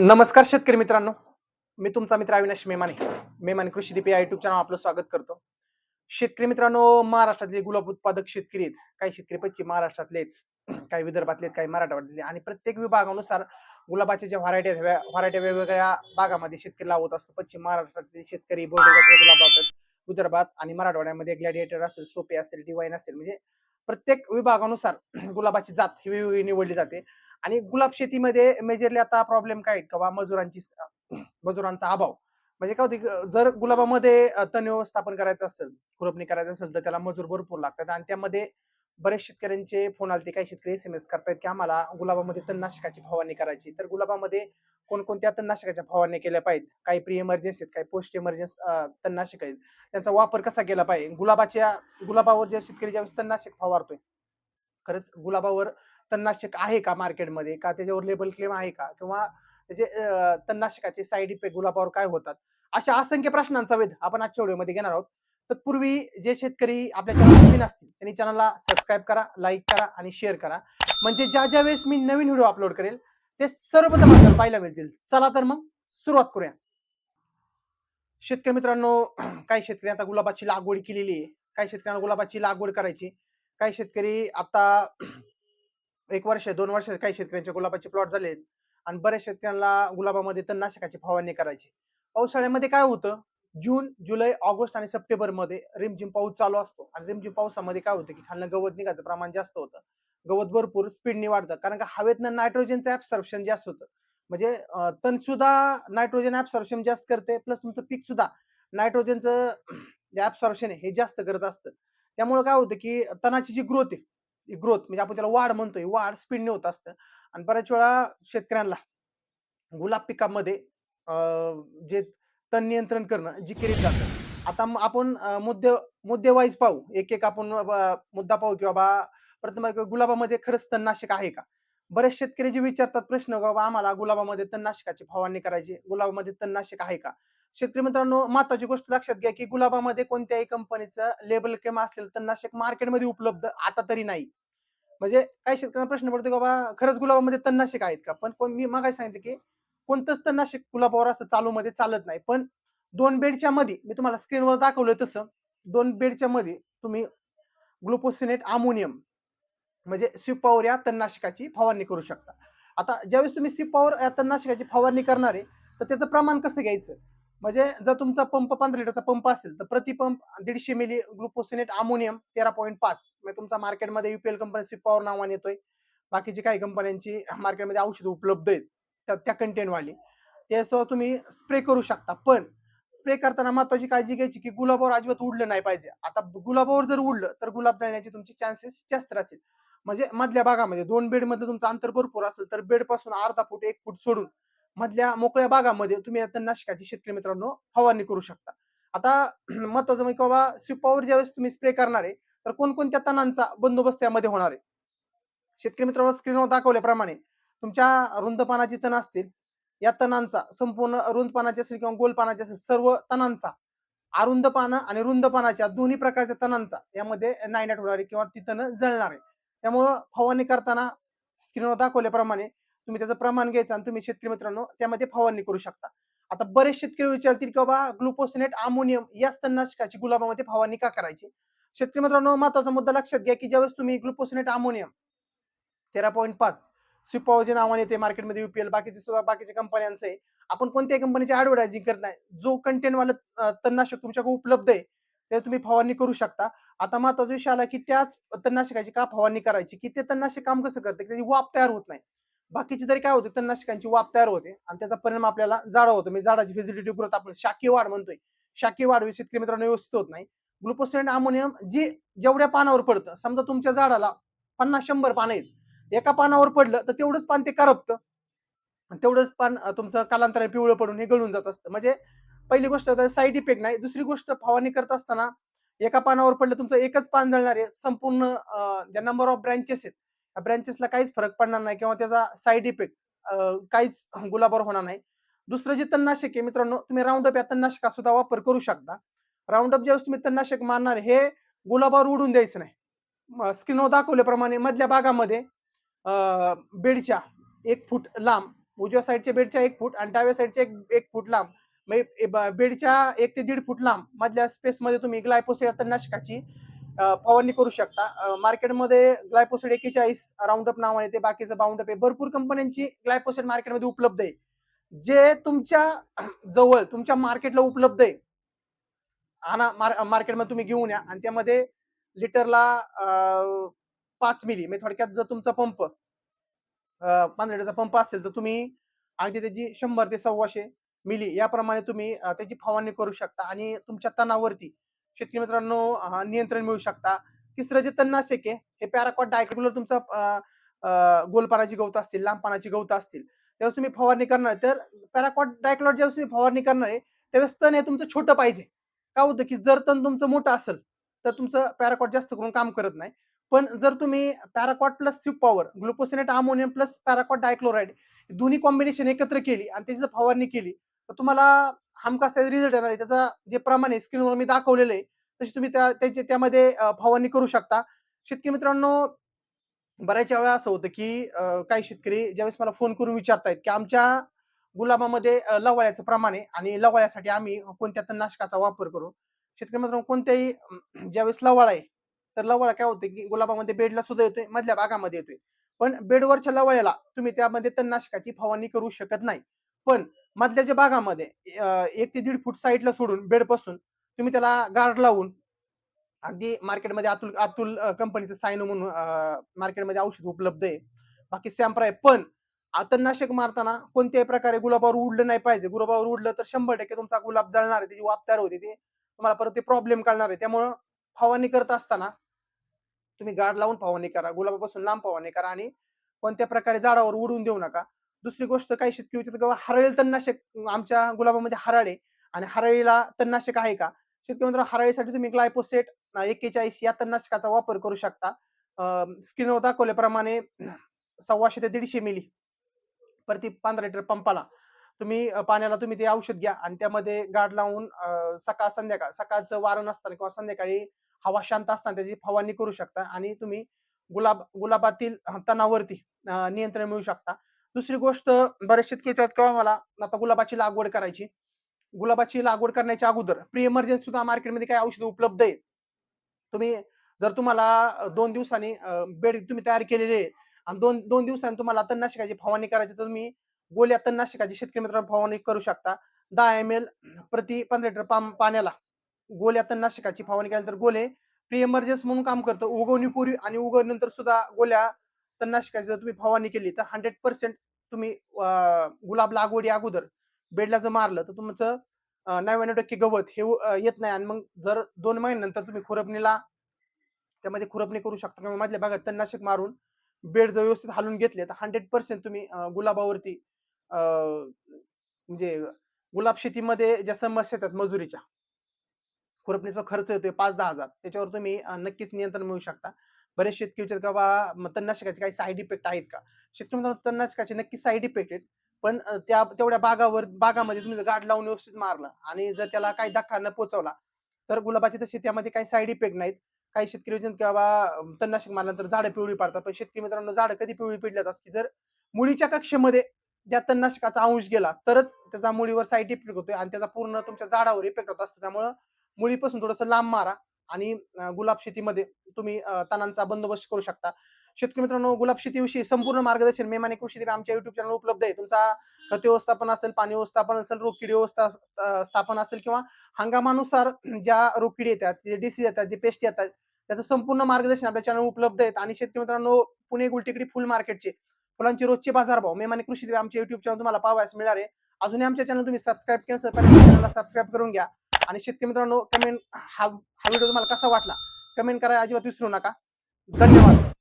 नमस्कार शेतकरी मित्रांनो. मी तुमचा मित्र अविनाश मेमाने. मेमाने कृषी दीप या युट्यूब चॅनल आपलं स्वागत करतो. शेतकरी मित्रांनो महाराष्ट्रातले गुलाब उत्पादक शेतकरी आहेत. काही शेतकरी पश्चिम महाराष्ट्रातले आहेत. काही विदर्भातले आहेत, काही मराठवाड्यातले आणि प्रत्येक विभागानुसार गुलाबाच्या ज्या व्हरायटी आहेत व्हरायटी वेगवेगळ्या भागामध्ये शेतकरी लावत असतो. पश्चिम महाराष्ट्रातले शेतकरी बोर्डेगावचे गुलाब लावतात. विदर्भात आणि मराठवाड्यामध्ये ग्लॅडिएटर असेल सोपे असेल डिवाईन असेल. म्हणजे प्रत्येक विभागानुसार गुलाबाची जात ही वेगवेगळी निवडली जाते. आणि गुलाब शेतीमध्ये मेजरली आता प्रॉब्लेम काय आहेत किंवा मजुरांची मजुरांचा अभाव. म्हणजे काय होते जर गुलाबामध्ये तण व्यवस्थापन करायचं असेल खुरपणी करायचं असेल तर त्याला मजूर भरपूर लागतात आणि त्यामध्ये बरेच शेतकऱ्यांचे फोन आले काही शेतकरी एस एम एस करतायत की आम्हाला गुलाबामध्ये तणनाशकाची फवारणी करायची. तर गुलाबामध्ये कोणकोणत्या तणनाशकाच्या फवारणी केल्या पाहिजेत? काही प्री इमर्जन्सी आहेत काही पोस्ट इमर्जन्सी तणनाशक आहेत. त्यांचा वापर कसा केला पाहिजे? गुलाबाच्या गुलाबावर जे शेतकरी ज्यावेळेस तणनाशक फवारतोय खरंच गुलाबावर तणनाशक आहे का मार्केटमध्ये? का त्याच्यावर लेबल क्लेम आहे का? किंवा त्याचे तणनाशकाचे साईड इफेक्ट गुलाबावर काय होतात? अशा असंख्य प्रश्नांचा वेध आपण आजच्या व्हिडिओमध्ये घेणार आहोत. तत्पूर्वी जे शेतकरी आपल्या चॅनल नवीन असतील त्यांनी चॅनलला सबस्क्राईब करा लाईक करा आणि शेअर करा. म्हणजे ज्या ज्या वेळेस मी नवीन व्हिडिओ अपलोड करेल ते सर्वप्रथम आपल्याला पाहायला मिळतील. चला तर मग सुरुवात करूया. शेतकरी मित्रांनो काही शेतकरी आता गुलाबाची लागवड केलेली आहे. काही शेतकऱ्यांना गुलाबाची लागवड करायची काही शेतकरी आता एक वर्ष दोन वर्ष काही शेतकऱ्यांचे गुलाबाचे प्लॉट झाले आणि बऱ्याच शेतकऱ्यांना गुलाबामध्ये तणनाशकाची फवारणी करायची. पावसाळ्यामध्ये काय होतं? जून जुलै ऑगस्ट आणि सप्टेंबरमध्ये रिमझिम पाऊस चालू असतो आणि रिमझिम पावसामध्ये काय होतं की खालनं गवत निघायचं प्रमाण जास्त होतं. गवत भरपूर स्पीडने वाढतं. कारण का हवेतनं नायट्रोजनचं ऍब्सॉर्प्शन जास्त होतं. म्हणजे तण सुद्धा नायट्रोजन ऍब्सॉर्प्शन जास्त करते प्लस तुमचं पीक सुद्धा नायट्रोजनचं जे ऍब्सॉर्प्शन आहे हे जास्त करत असतं. त्यामुळे काय होतं की तणाची जी ग्रोथ आहे ग्रोथ म्हणजे आपण त्याला वाढ म्हणतोय वाढ स्पीडने होत असतं. आणि बऱ्याच वेळा शेतकऱ्यांना गुलाब पिकामध्ये जे तण नियंत्रण करणं जिकिरीत जातं. आता आपण मुद्दे मुद्दे वाईज पाहू. एक एक आपण मुद्दा पाहू किंवा बा प्रथम गुलाबामध्ये खरंच तणनाशक आहे का? बरेच शेतकरी जे विचारतात प्रश्न बाबा आम्हाला गुलाबामध्ये तणनाशकाची फवारणी करायची गुलाबामध्ये तणनाशक आहे का? शेतकरी मित्रांनो महत्वाची गोष्ट लक्षात घ्या की गुलाबामध्ये कोणत्याही कंपनीचं लेबल किंवा असलेलं तणनाशक मार्केटमध्ये उपलब्ध आता तरी नाही. म्हणजे काही शेतकऱ्यांना प्रश्न पडतो की बाबा खरंच गुलाबामध्ये तणनाशक आहेत का? पण मी मागाय सांगितलं की कोणतंच तणनाशक गुलाबावर असं चालू मध्ये चालत नाही. पण दोन बेडच्या मध्ये मी तुम्हाला स्क्रीनवर दाखवलं तसं दोन बेडच्या मध्ये तुम्ही ग्लुकोसिनेट अमोनियम म्हणजे सिपावर या तणनाशकाची फवारणी करू शकता. आता ज्यावेळेस तुम्ही सिपावर या तणनाशकाची फवारणी करणार आहे तर त्याचं प्रमाण कसं घ्यायचं? म्हणजे जर तुमचा पंप पंधरा लिटरचा पंप असेल तर प्रति पंप दीडशे मिली ग्लुकोसिनेट अमोनियम तेरा पॉईंट पाच. म्हणजे तुमचा मार्केटमध्ये युपीएल कंपनी पॉवर नावाने येतोय. बाकीची काही कंपन्यांची मार्केटमध्ये औषधं उपलब्ध आहेत. त्या त्या कंटेंटवाली त्यासह तुम्ही स्प्रे करू शकता. पण स्प्रे करताना महत्वाची काळजी घ्यायची की गुलाबावर अजिबात उडलं नाही पाहिजे. आता गुलाबावर जर उडलं तर गुलाब जाण्याचे तुमचे चान्सेस जास्त राहतील. म्हणजे मधल्या भागामध्ये दोन बेड मधलं तुमचं अंतर भरपूर असेल तर बेडपासून अर्धा फूट एक फूट सोडून मधल्या मोकळ्या भागामध्ये तुम्ही आता नाशकाची शेतकरी मित्रांनो फवारणी करू शकता. आता महत्वाचं म्हणजे की बाबा सुपावर ज्यावेळेस तुम्ही स्प्रे करणार आहे तर कोणकोणत्या तणांचा बंदोबस्त यामध्ये होणार आहे? शेतकरी मित्रांनो स्क्रीनवर दाखवल्याप्रमाणे तुमच्या रुंद पानाची तण असतील या तणांचा संपूर्ण रुंद पानाचे असेल किंवा गोल पानाचे असेल सर्व तणांचा अरुंद पानं आणि रुंद पानाच्या दोन्ही प्रकारच्या तणांचा यामध्ये नायनाट होणार आहे किंवा ती तण जळणार आहे. त्यामुळं फवारणी करताना स्क्रीनवर दाखवल्याप्रमाणे तुम्ही त्याचं प्रमाण घ्यायचं आणि तुम्ही शेतकरी मित्रांनो त्यामध्ये फवारणी करू शकता. आता बरेच शेतकरी विचारतील की बाबा ग्लुकोसिनेट अमोनियम या तणनाशकाची गुलाबामध्ये फवारणी का करायची? शेतकरी मित्रांनो महत्त्वाचा मुद्दा लक्षात घ्या की ज्यावेळेस तुम्ही ग्लुकोसिनेट अमोनियम तेरा पॉईंट पाच सिपॉवजे नावाने येते मार्केटमध्ये युपीएल बाकीचे सुद्धा बाकीच्या कंपन्यांचं आहे. आपण कोणत्याही कंपनीची ऍडव्हर्टायझिंग करत नाही. जो कंटेंट वाला तणनाशक तुमच्याकडे उपलब्ध आहे ते तुम्ही फवारणी करू शकता. आता महत्त्वाचा विषय आला की त्याच तणनाशकाची का फवारणी करायची? की ते तणनाशक काम कसं करते? की त्याची वाफ तयार होत नाही. बाकीची तरी काय होते तणनाशकांची वाप तयार होते आणि त्याचा परिणाम आपल्याला झाडं होतो. म्हणजे झाडाची फिजिलिटी ग्रोथ आपण शाकीय वाढ म्हणतोय. शाकीय वाढ शेतकरी मित्रांनो व्यवस्थित होत नाही. ग्लुकोसिनेट अमोनियम जे जेवढ्या पानावर पडतं समजा तुमच्या झाडाला पन्नास शंभर पानं आहेत. एका पानावर पडलं तर तेवढंच पान ते करपतं. तेवढंच पान तुमचं कालांतराने पिवळं पडून हे गळून जात असतं. म्हणजे पहिली गोष्ट साईड इफेक्ट नाही. दुसरी गोष्ट फवारणी करत असताना एका पानावर पडलं तुमचं एकच पान जळणार आहे. संपूर्ण ज्या नंबर ऑफ ब्रँचेस आहेत ब्रँचेसला काहीच फरक पडणार नाही किंवा त्याचा साईड इफेक्ट काहीच गुलाबावर होणार नाही. दुसरं जे तणनाशक आहे मित्रांनो तुम्ही राऊंडअप या तणनाशका सुद्धा वापर करू शकता. राऊंडअप ज्यावेळेस तुम्ही तणनाशक मारणार हे गुलाबावर उडून द्यायचं नाही. स्क्रीनवर दाखवल्याप्रमाणे मधल्या भागामध्ये बेडच्या एक फूट लांब उजव्या साईडच्या बेडच्या एक फूट आणि डाव्या साईडच्या एक एक फूट लांब म्हणजे बेडच्या एक ते दीड फूट लांब मधल्या स्पेसमध्ये तुम्ही ग्लायपोसेट तणनाशकाची फवारणी करू शकता. मार्केटमध्ये ग्लायपोसेट एकेचाळीस राऊंडअप नावाने ते बाकीचं बाउंडअप आहे. भरपूर कंपन्यांची ग्लायपोसेट मार्केटमध्ये उपलब्ध आहे. जे तुमच्या जवळ तुमच्या मार्केटला उपलब्ध आहे आणा मार- मार्केटमध्ये तुम्ही घेऊन या. आणि त्यामध्ये लिटरला पाच मिली म्हणजे थोडक्यात जर तुमचा पंप पंधरा लिटरचा पंप असेल तर तुम्ही अगदी त्याची शंभर ते सव्वाशे मिली याप्रमाणे तुम्ही त्याची फवारणी करू शकता. आणि तुमच्या तणावरती शेतकरी मित्रांनो नियंत्रण मिळू शकता. तिसरं जे तणनाशक आहे हे पॅराकॉट डायरेक्युलर तुमचा गोलपानाची गवत असतील लांबपानाची गवत असतील त्यावेळेस तुम्ही फवारणी करणार आहे. तर पॅराकॉट डायक्लॉट ज्यावेळेस तुम्ही फवारणी करणार आहे त्यावेळेस तण हे तुमचं छोटं पाहिजे. का होतं की जर तण तुमचं मोठं असेल तर तुमचं पॅराकॉट जास्त करून काम करत नाही. पण जर तुम्ही paraquat plus SIP power glufosinate ammonium plus paraquat dichloride दोन्ही कॉम्बिनेशन एकत्र केली आणि त्याची जर फवारणी केली तर तुम्हाला हमखास त्याचा रिझल्ट येणार आहे. त्याचा जे प्रमाण आहे स्क्रीनवर मी दाखवलेलं आहे तशी तुम्ही त्या त्याचे त्यामध्ये फवारणी करू शकता. शेतकरी मित्रांनो बऱ्याच वेळा असं होतं की काही शेतकरी ज्यावेळेस मला फोन करून विचारतायत की आमच्या गुलाबामध्ये लवाळ्याचं प्रमाण आहे आणि लवाळ्यासाठी आम्ही कोणत्या तणनाशकाचा वापर करू? शेतकरी मित्रांनो कोणत्याही ज्यावेळेस लवाळा आहे तर लवाळा काय होतं की गुलाबामध्ये बेडला सुद्धा येतोय मधल्या भागामध्ये येतोय. पण बेडवरच्या लवाळ्याला तुम्ही त्यामध्ये तणनाशकाची फवारणी करू शकत नाही. पण मधल्याच्या भागामध्ये एक ते दीड फूट साईडला सोडून बेडपासून तुम्ही त्याला गार्ड लावून अगदी मार्केटमध्ये अतुल अतुल कंपनीचं सायनो म्हणून मार्केटमध्ये औषध उपलब्ध आहे. बाकी सॅम्पर आहे. पण आ, तणनाशक मारताना कोणत्याही प्रकारे गुलाबावर उडलं नाही पाहिजे. गुलाबावर उडलं तर शंभर टक्के तुमचा गुलाब जळणार आहे. त्याची वाप तयार होते. ते तुम्हाला परत ते प्रॉब्लेम कळणार आहे. त्यामुळं फवारणी करत असताना तुम्ही गाड लावून फवारणी करा. गुलाबापासून लांब फवारणी करा आणि कोणत्या प्रकारे झाडावर उडून देऊ नका. दुसरी गोष्ट काही शेतकरी विचारतो किंवा बाबा हरळेल तणनाशक आमच्या गुलाबामध्ये हराळे आणि हरळीला तणनाशक आहे का? शेतकरी मित्र हरळीसाठी तुम्ही ग्लायपोसेट एक्केचाळीस या तणनाशकाचा वापर करू शकता. स्क्रीनवर दाखवल्याप्रमाणे सव्वाशे ते दीडशे मिली प्रति पंधरा लिटर पंपाला तुम्ही पाण्याला तुम्ही ते औषध घ्या आणि त्यामध्ये गाड लावून सकाळ संध्याकाळ सकाळचं वारं नसताना किंवा संध्याकाळी हवा शांत असताना त्याची फवारणी करू शकता आणि तुम्ही गुलाब गुलाबातील तणावरती नियंत्रण मिळू शकता. दुसरी गोष्ट बरेच शेतकरी येतात किंवा मला आता गुलाबाची लागवड करायची. गुलाबाची लागवड करण्याच्या अगोदर प्री इमर्जन्सी सुद्धा मार्केटमध्ये काही औषध उपलब्ध आहेत. तुम्ही जर तुम्हाला दोन दिवसांनी बेड तुम्ही तयार केलेले आहे आणि दोन दोन दिवसांनी तुम्हाला तणनाशकाची फवारणी करायची तर तुम्ही गोल्या तणनाशकाची शेतकरी मित्रांनो फवारणी करू शकता. दहा एम एल प्रति पंधरा लिटर पाम पाण्याला गोल्या तणनाशकाची फवारणी केल्यानंतर गोले प्री इमर्जन्स म्हणून काम करतं. उगवणीपूर्वी आणि उगवणीनंतर सुद्धा गोल्या तणनाशकाची जर तुम्ही फवारणी केली तर हंड्रेड पर्सेंट तुम्ही गुलाब लागवडी अगोदर बेडला जर मारलं तर तुमचं नव्याण्णव टक्के गवत हे येत नाही आणि मग जर दोन महिन्यानंतर तुम्ही खुरपणीला त्यामध्ये खुरपणी करू शकता किंवा मधल्या भागात तणनाशक मारून बेड जर व्यवस्थित हलवून घेतले तर हंड्रेड पर्सेंट तुम्ही गुलाबावरती म्हणजे गुलाब शेतीमध्ये ज्या समस्या येतात मजुरीच्या खुरपणीचा खर्च येतोय पाच दहा हजार त्याच्यावर तुम्ही नक्कीच नियंत्रण मिळू शकता. बरेच शेतकरी विचार का बा तणनाशकाचे काही साईड इफेक्ट आहेत का? शेतकरी मित्रांनो, तणनाशकाचे नक्की साईड इफेक्ट आहेत. पण त्या तेवढ्या बागावर बागामध्ये तुम्ही जर गाड लावून व्यवस्थित मारलं आणि जर त्याला काही धक्का न पोचवला तर गुलाबाच्या तशी त्यामध्ये काही साईड इफेक्ट नाहीत. काही शेतकरी विचारतात की बाबा तणनाशक मारल्यानंतर झाडं पिवळी पडतात. पण शेतकरी मित्रांनो झाडं कधी पिवळी पिडली जातात की जर मुळीच्या कक्षेमध्ये त्या तणनाशकाचा अंश गेला तरच त्याचा मुळीवर साईड इफेक्ट होतोय आणि त्याचा पूर्ण तुमच्या झाडावर इफेक्ट होत असतो. त्यामुळं मुळीपासून थोडंसं लांब मारा. आणि गुलाब शेतीमध्ये तुम्ही तणांचा बंदोबस्त करू शकता. शेतकरी मित्रांनो गुलाब शेतीविषयी संपूर्ण मार्गदर्शन मेमाने कृषी आमच्या युट्यूब चॅनल उपलब्ध आहे. तुमचा खत व्यवस्थापन असेल पाणी व्यवस्थापन असेल रोगकिडी व्यवस्था स्थापन असेल किंवा हंगामानुसार ज्या रोगकिडी येतात जे डिसीज येतात जे पेस्ट येतात त्याचं संपूर्ण मार्गदर्शन आपल्या चॅनल उपलब्ध आहेत. आणि शेतकरी मित्रांनो पुणे गुलटेकडी फुल मार्केटचे फुलांचे रोजचे बाजारभाव मेमाने कृषी आमच्या युट्यूब चॅनल तुम्हाला पाहावयास मिळणार आहे. अजूनही आमच्या चॅनल तुम्ही सबस्क्राईब केलं चॅनलला सबस्क्राईब करून घ्या. आणि शेतकरी मित्रांनो कमेंट हा हा व्हिडिओ तुम्हाला कसा वाटला? कमेंट करायला अजिबात विसरू नका. धन्यवाद.